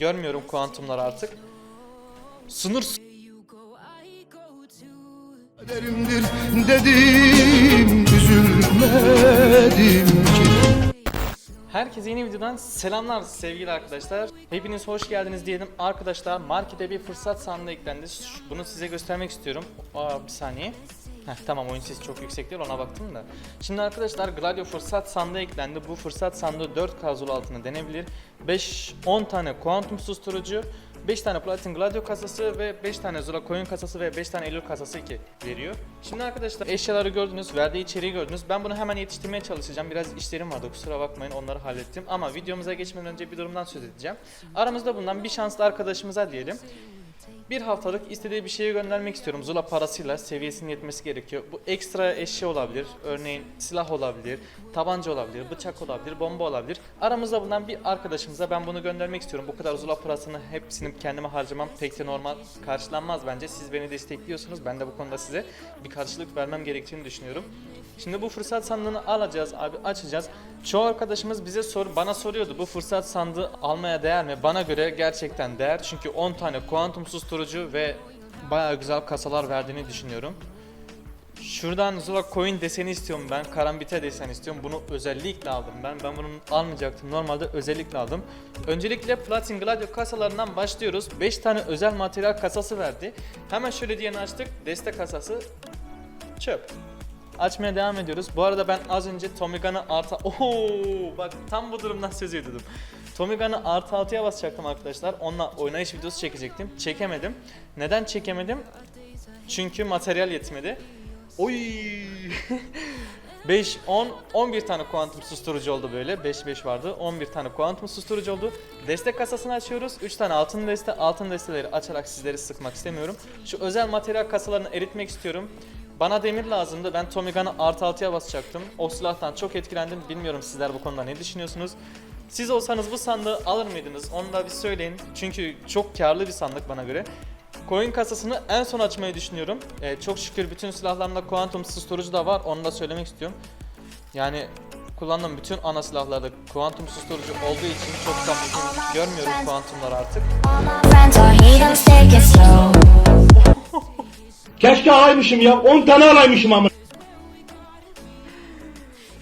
görmüyorum kuantumlar artık. Sınır Kaderimdir dedim üzülmedim ki Herkese yeni videodan selamlar sevgili arkadaşlar. Hepiniz hoş geldiniz diyelim. Arkadaşlar markete bir fırsat sandığı eklendi. Bunu size göstermek istiyorum. Aa, bir saniye. Heh, tamam oyun sesi çok yüksek değil ona baktım da. Şimdi arkadaşlar Gladio fırsat sandığı eklendi. Bu fırsat sandığı 4 kazulu altına denebilir. 5-10 tane kuantum susturucu, 5 tane platin gladio kasası ve 5 tane zula coin kasası ve 5 tane Eylül kasası 2 veriyor. Şimdi arkadaşlar eşyaları gördünüz, verdiği içeriği gördünüz. Ben bunu hemen yetiştirmeye çalışacağım. Biraz işlerim vardı kusura bakmayın onları hallettim. Ama videomuza geçmeden önce bir durumdan söz edeceğim. Aramızda bulunan bir şanslı arkadaşımıza diyelim. Bir haftalık istediği bir şeyi göndermek istiyorum. Zula parasıyla seviyesinin yetmesi gerekiyor. Bu ekstra eşya olabilir. Örneğin silah olabilir, tabanca olabilir, bıçak olabilir, bomba olabilir. Aramızda bulunan bir arkadaşımıza ben bunu göndermek istiyorum. Bu kadar Zula parasını hepsini kendime harcamam pek de normal karşılanmaz bence. Siz beni destekliyorsunuz. Ben de bu konuda size bir karşılık vermem gerektiğini düşünüyorum. Şimdi bu fırsat sandığını alacağız abi açacağız. Çoğu arkadaşımız bize sor bana soruyordu bu fırsat sandığı almaya değer mi? Bana göre gerçekten değer. Çünkü 10 tane kuantum susturucu ve bayağı güzel kasalar verdiğini düşünüyorum. Şuradan Zula Coin deseni istiyorum ben. Karambite desen istiyorum. Bunu özellikle aldım ben. Ben bunu almayacaktım. Normalde özellikle aldım. Öncelikle Platin Gladio kasalarından başlıyoruz. 5 tane özel materyal kasası verdi. Hemen şöyle diyeni açtık. Destek kasası çöp. Açmaya devam ediyoruz. Bu arada ben az önce Tomigan'ı artı... Oho! Bak tam bu durumdan söz ediyordum. Tomigan'ı artı 6'ya basacaktım arkadaşlar. Onunla oynayış videosu çekecektim. Çekemedim. Neden çekemedim? Çünkü materyal yetmedi. Oy! 5, 10, 11 tane kuantum susturucu oldu böyle. 5, 5 vardı. 11 tane kuantum susturucu oldu. Destek kasasını açıyoruz. 3 tane altın deste. Altın desteleri açarak sizleri sıkmak istemiyorum. Şu özel materyal kasalarını eritmek istiyorum. Bana demir lazımdı. Ben Tomigan'ı artı 6'ya basacaktım. O silahtan çok etkilendim. Bilmiyorum sizler bu konuda ne düşünüyorsunuz? Siz olsanız bu sandığı alır mıydınız? Onu da bir söyleyin. Çünkü çok karlı bir sandık bana göre. Coin kasasını en son açmayı düşünüyorum. Ee, çok şükür bütün silahlarımda kuantum susturucu da var. Onu da söylemek istiyorum. Yani kullandığım bütün ana silahlarda kuantum susturucu olduğu için çok da görmüyorum kuantumları artık. Keşke alaymışım ya. 10 tane alaymışım ama.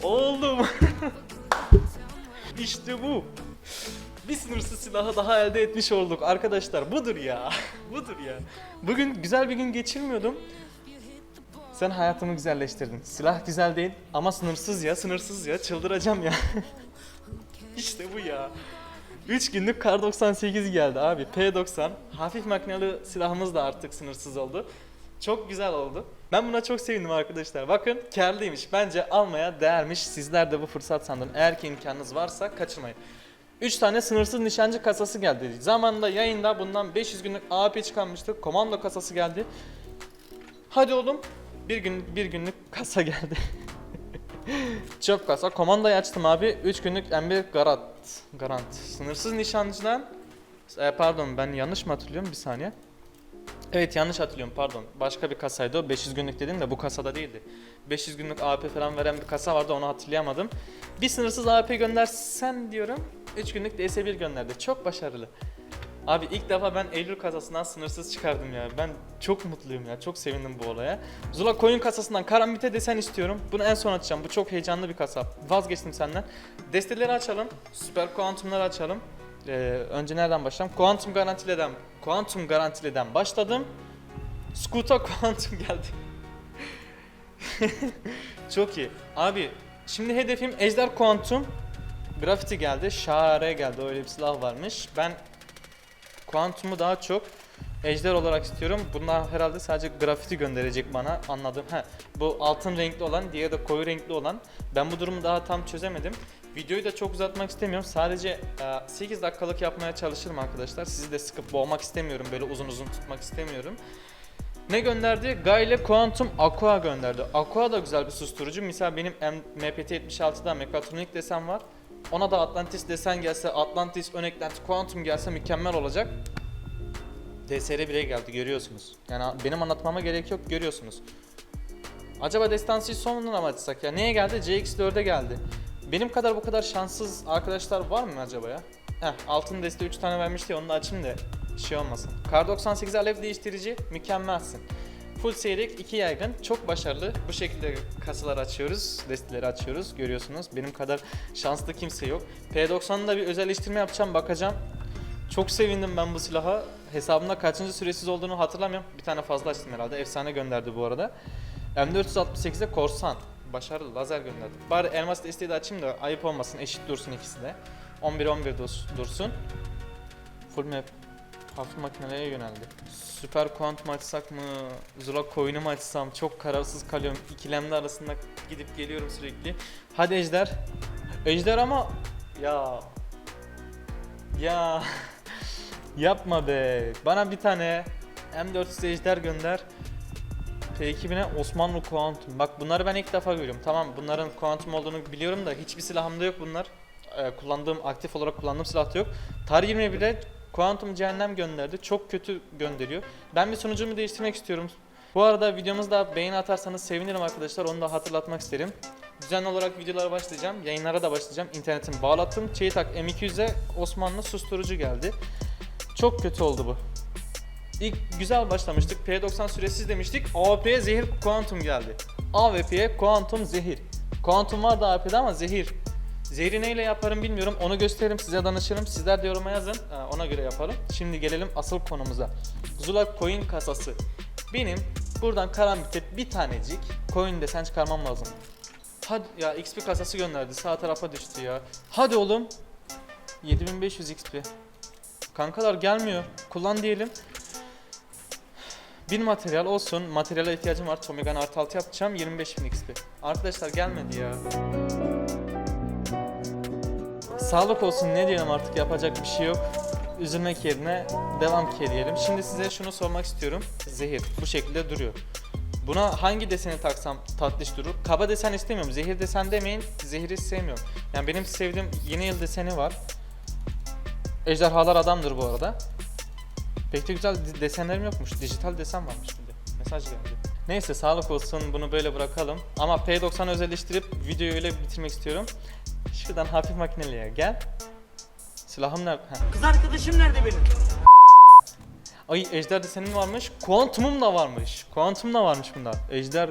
Oldum. işte bu. Bir sınırsız silahı daha elde etmiş olduk arkadaşlar. Budur ya. Budur ya. Bugün güzel bir gün geçirmiyordum. Sen hayatımı güzelleştirdin. Silah güzel değil ama sınırsız ya, sınırsız ya. Çıldıracağım ya. işte bu ya. 3 günlük kar 98 geldi abi. P90. Hafif makinalı silahımız da artık sınırsız oldu. Çok güzel oldu. Ben buna çok sevindim arkadaşlar. Bakın karlıymış. Bence almaya değermiş. Sizler de bu fırsat sandın. Eğer ki imkanınız varsa kaçırmayın. 3 tane sınırsız nişancı kasası geldi. Zamanında yayında bundan 500 günlük AP çıkarmıştık. Komando kasası geldi. Hadi oğlum. Bir gün bir günlük kasa geldi. Çok kasa. Komandayı açtım abi. 3 günlük M1 Garant. Garant. Sınırsız nişancıdan e, pardon ben yanlış mı hatırlıyorum bir saniye. Evet yanlış hatırlıyorum pardon. Başka bir kasaydı o. 500 günlük dedim de bu kasada değildi. 500 günlük AP falan veren bir kasa vardı onu hatırlayamadım. Bir sınırsız AP göndersen diyorum. 3 günlük DS1 gönderdi. Çok başarılı. Abi ilk defa ben Eylül kasasından sınırsız çıkardım ya. Ben çok mutluyum ya. Çok sevindim bu olaya. Zula Coin kasasından karambite desen istiyorum. Bunu en son açacağım. Bu çok heyecanlı bir kasa. Vazgeçtim senden. Desteleri açalım. Süper kuantumları açalım. Ee, önce nereden başlayalım? Kuantum garantileden, kuantum garantileden başladım. Scoot'a kuantum geldi. Çok iyi. Abi şimdi hedefim Ejder Kuantum. Graffiti geldi. Şare geldi. Öyle bir silah varmış. Ben Kuantum'u daha çok Ejder olarak istiyorum. Bunlar herhalde sadece grafiti gönderecek bana anladım. He, bu altın renkli olan, diğeri de koyu renkli olan. Ben bu durumu daha tam çözemedim. Videoyu da çok uzatmak istemiyorum. Sadece e, 8 dakikalık yapmaya çalışırım arkadaşlar. Sizi de sıkıp boğmak istemiyorum. Böyle uzun uzun tutmak istemiyorum. Ne gönderdi? Gaile Quantum Aqua gönderdi. Aqua da güzel bir susturucu. Misal benim M- MPT-76'da mekatronik desen var. Ona da Atlantis desen gelse, Atlantis ön eklenti Quantum gelse mükemmel olacak. DSR 1'e geldi görüyorsunuz. Yani benim anlatmama gerek yok görüyorsunuz. Acaba destansiyi sonundan mı açsak ya? Neye geldi? CX4'e geldi. Benim kadar bu kadar şanssız arkadaşlar var mı acaba ya? Heh, altın deste 3 tane vermişti onu da açayım da şey olmasın. Kar 98 alev değiştirici mükemmelsin. Full seyrek, 2 yaygın, çok başarılı. Bu şekilde kasalar açıyoruz, desteleri açıyoruz. Görüyorsunuz benim kadar şanslı kimse yok. P90'da bir özelleştirme yapacağım, bakacağım. Çok sevindim ben bu silaha. Hesabımda kaçıncı süresiz olduğunu hatırlamıyorum. Bir tane fazla açtım herhalde. Efsane gönderdi bu arada. M468'de korsan. Başarılı lazer gönderdi. Bari elmas desteği de açayım da ayıp olmasın. Eşit dursun ikisi de. 11-11 dus- dursun. Full map. Hafif makinelere yöneldi. Süper kuant mı açsak mı? Zula coin'i mi açsam? Çok kararsız kalıyorum. İkilemde arasında gidip geliyorum sürekli. Hadi Ejder. Ejder ama... Ya... Ya... Yapma be. Bana bir tane M400 Ejder gönder. P2000'e Osmanlı Kuantum. Bak bunları ben ilk defa görüyorum. Tamam bunların Kuantum olduğunu biliyorum da hiçbir silahımda yok bunlar. Ee, kullandığım, aktif olarak kullandığım silahta yok. Tar 21'e Kuantum Cehennem gönderdi. Çok kötü gönderiyor. Ben bir sunucumu değiştirmek istiyorum. Bu arada videomuzda beğeni atarsanız sevinirim arkadaşlar. Onu da hatırlatmak isterim. Düzenli olarak videolara başlayacağım. Yayınlara da başlayacağım. İnternetimi bağlattım. Çeyitak M200'e Osmanlı susturucu geldi. Çok kötü oldu bu. İlk güzel başlamıştık. P90 süresiz demiştik. AWP'ye zehir kuantum geldi. AWP'ye kuantum zehir. Kuantum var da AWP'de ama zehir. Zehri neyle yaparım bilmiyorum. Onu gösteririm size danışırım. Sizler de yoruma yazın. Ona göre yaparım. Şimdi gelelim asıl konumuza. Zula coin kasası. Benim buradan karambite bir tanecik coin desen çıkarmam lazım. Hadi ya XP kasası gönderdi. Sağ tarafa düştü ya. Hadi oğlum. 7500 XP. Kankalar gelmiyor. Kullan diyelim. Bir materyal olsun. Materyale ihtiyacım var. Tomigan artı 6 yapacağım. 25.000 XP. Arkadaşlar gelmedi ya. Sağlık olsun ne diyelim artık yapacak bir şey yok. Üzülmek yerine devam ki diyelim. Şimdi size şunu sormak istiyorum. Zehir bu şekilde duruyor. Buna hangi deseni taksam tatlış durur? Kaba desen istemiyorum. Zehir desen demeyin. Zehiri sevmiyorum. Yani benim sevdiğim yeni yıl deseni var. Ejderhalar adamdır bu arada. Pek de güzel desenlerim yokmuş. Dijital desen varmış bir de. Mesaj geldi. Neyse sağlık olsun bunu böyle bırakalım. Ama P90 özelleştirip videoyu öyle bitirmek istiyorum. Şuradan hafif makineliğe gel. Silahım nerede? Heh. Kız arkadaşım nerede benim? Ay ejder desenim varmış. Kuantumum da varmış. Kuantum da varmış bunda. Ejder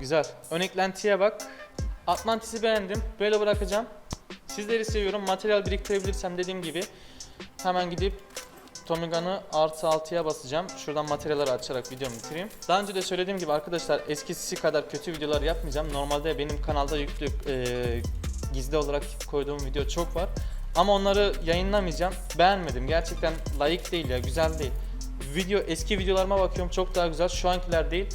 güzel. Ön eklentiye bak. Atlantis'i beğendim. Böyle bırakacağım. Sizleri seviyorum. Materyal biriktirebilirsem dediğim gibi hemen gidip Tommy Gun'ı artı 6'ya basacağım. Şuradan materyaleri açarak videomu bitireyim. Daha önce de söylediğim gibi arkadaşlar eskisi kadar kötü videolar yapmayacağım. Normalde benim kanalda yüklü e, gizli olarak koyduğum video çok var. Ama onları yayınlamayacağım. Beğenmedim. Gerçekten layık değil ya. Güzel değil. Video eski videolarıma bakıyorum çok daha güzel. Şu ankiler değil.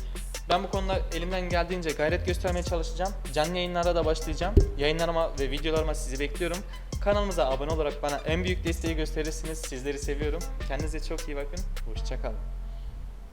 Ben bu konuda elimden geldiğince gayret göstermeye çalışacağım. Canlı yayınlara da başlayacağım. Yayınlarıma ve videolarıma sizi bekliyorum. Kanalımıza abone olarak bana en büyük desteği gösterirsiniz. Sizleri seviyorum. Kendinize çok iyi bakın. Hoşçakalın.